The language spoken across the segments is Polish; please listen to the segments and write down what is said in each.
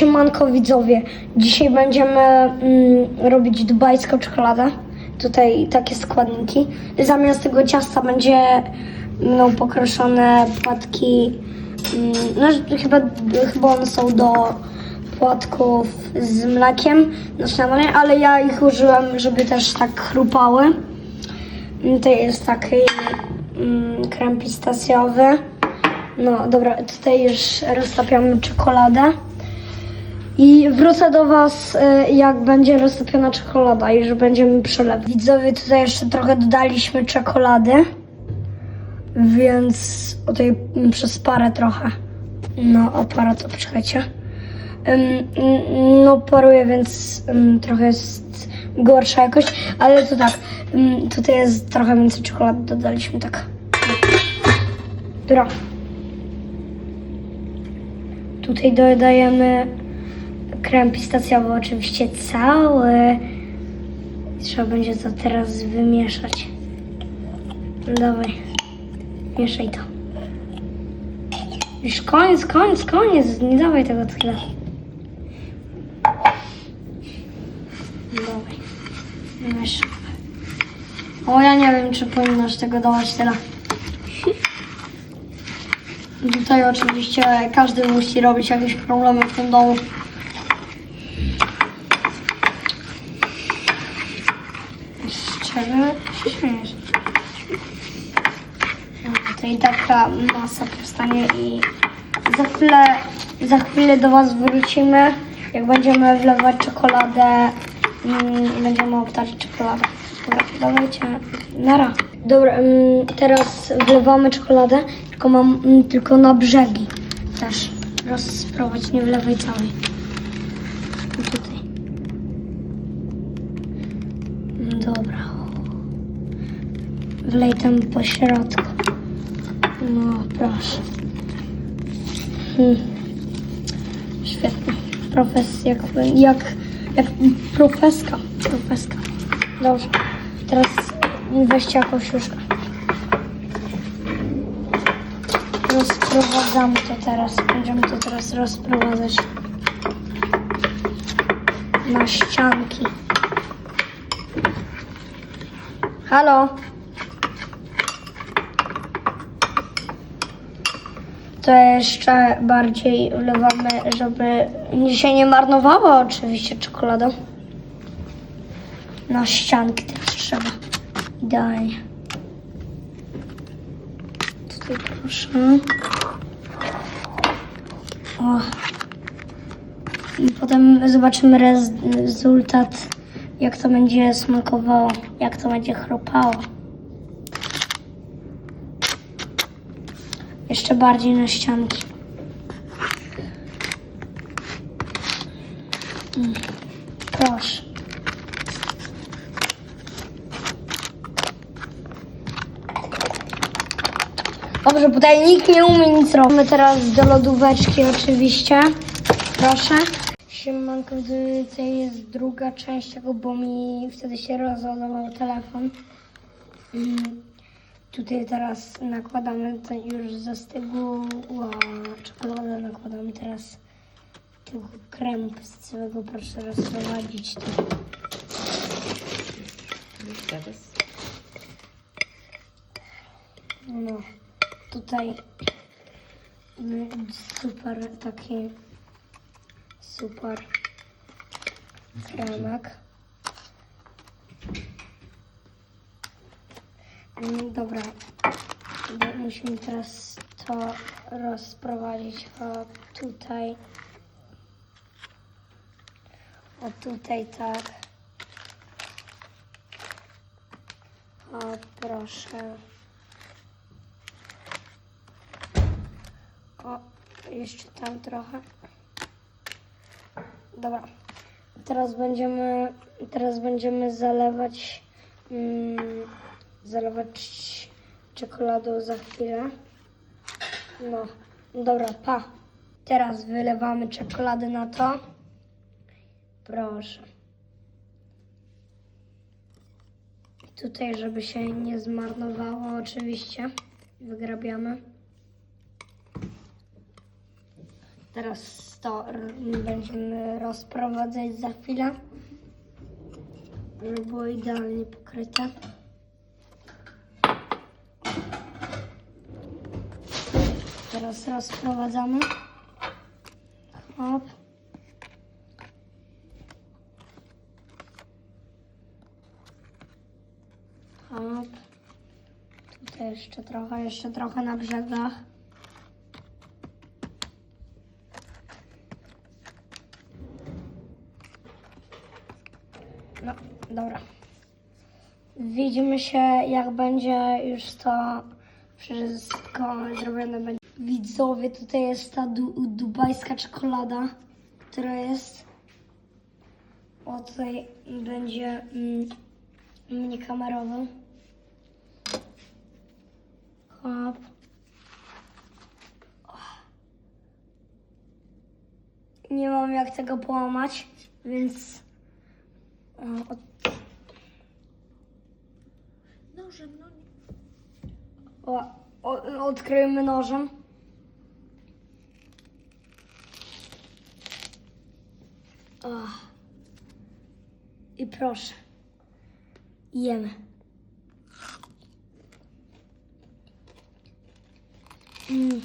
Siemanko widzowie, dzisiaj będziemy mm, robić dubajską czekoladę. Tutaj takie składniki. Zamiast tego ciasta będzie no, pokroszone płatki, mm, no chyba, chyba one są do płatków z mlekiem na śniadanie, ale ja ich użyłem, żeby też tak chrupały. Mm, To jest taki mm, krem pistacjowy. No dobra, tutaj już roztapiamy czekoladę. I wrócę do Was, y, jak będzie roztopiona czekolada i że będziemy przelewać. Widzowie, tutaj jeszcze trochę dodaliśmy czekolady, więc o tej przez parę trochę. No, poczekajcie. Ym, mm, no, paruje, więc trochę jest gorsza jakość, ale to tak, tutaj jest trochę więcej czekolady, dodaliśmy tak. Dobra. Tutaj dodajemy krem pistacjowy, oczywiście cały. Trzeba będzie to teraz wymieszać. Dawaj, mieszaj to. Już koniec, koniec, koniec. Nie dawaj tego tyle. Dawaj, mieszaj. O, ja nie wiem, czy powinnaś tego dawać tyle. Tutaj oczywiście każdy musi robić jakieś problemy w tym domu. Się śmiejesz? No, Tutaj taka masa powstanie i za chwilę, za chwilę do Was wrócimy, jak będziemy wlewać czekoladę mm, i będziemy obtaczać czekoladę. Dobra, dawajcie, nara. Dobra, mm, teraz wlewamy czekoladę, tylko mam mm, tylko na brzegi też rozprowadź, nie wlewaj całej. I Tutaj. Dobra. Wlej tam po środku. No, proszę. Hmm. Świetnie. Profes, jak, jak, jak profeska. Profeska. Dobrze. Teraz weźcie jakąś łóżkę. Rozprowadzamy to teraz. Będziemy to teraz rozprowadzać na ścianki. Halo? To jeszcze bardziej wlewamy, żeby się nie marnowała oczywiście czekolada. Na ścianki teraz trzeba. Idealnie. Tutaj proszę. O. I potem zobaczymy rez- rezultat, jak to będzie smakowało, jak to będzie chrupało. Jeszcze bardziej na ścianki. Mm, Proszę. Dobrze, tutaj nikt nie umie nic robić. My teraz do lodóweczki oczywiście. Proszę. Siemanko, tutaj jest druga część tego, bo mi wtedy się rozładował telefon. Tutaj teraz nakładamy, to już zastygła czekoladę, nakładamy teraz tego kremu pestycznego. Proszę rozprowadzić to. Teraz No, tutaj mm, super taki super kremek. Mm, Dobra, musimy teraz to rozprowadzić o tutaj. O tutaj tak. O proszę. O, jeszcze tam trochę. Dobra. Teraz będziemy, teraz będziemy zalewać, mm, zalewać czekoladą za chwilę. No, dobra, pa. Teraz wylewamy czekoladę na to. Proszę. Tutaj, żeby się nie zmarnowało, oczywiście. Wygrabiamy. Teraz to będziemy rozprowadzać za chwilę, żeby było idealnie pokryte. Teraz rozprowadzamy. Hop. Hop. Tutaj jeszcze trochę, jeszcze trochę na brzegach. No, dobra. Widzimy się, jak będzie już to wszystko zrobione. będzie. Widzowie, tutaj jest ta du dubajska czekolada, która jest. O, tutaj będzie mm, kamerowy. Hop. Nie mam jak tego połamać, więc o, od Nożem, no nie. O, o, nożem. O. I proszę. Jemy. Mm.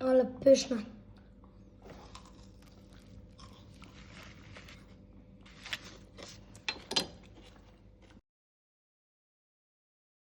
Ale pyszne.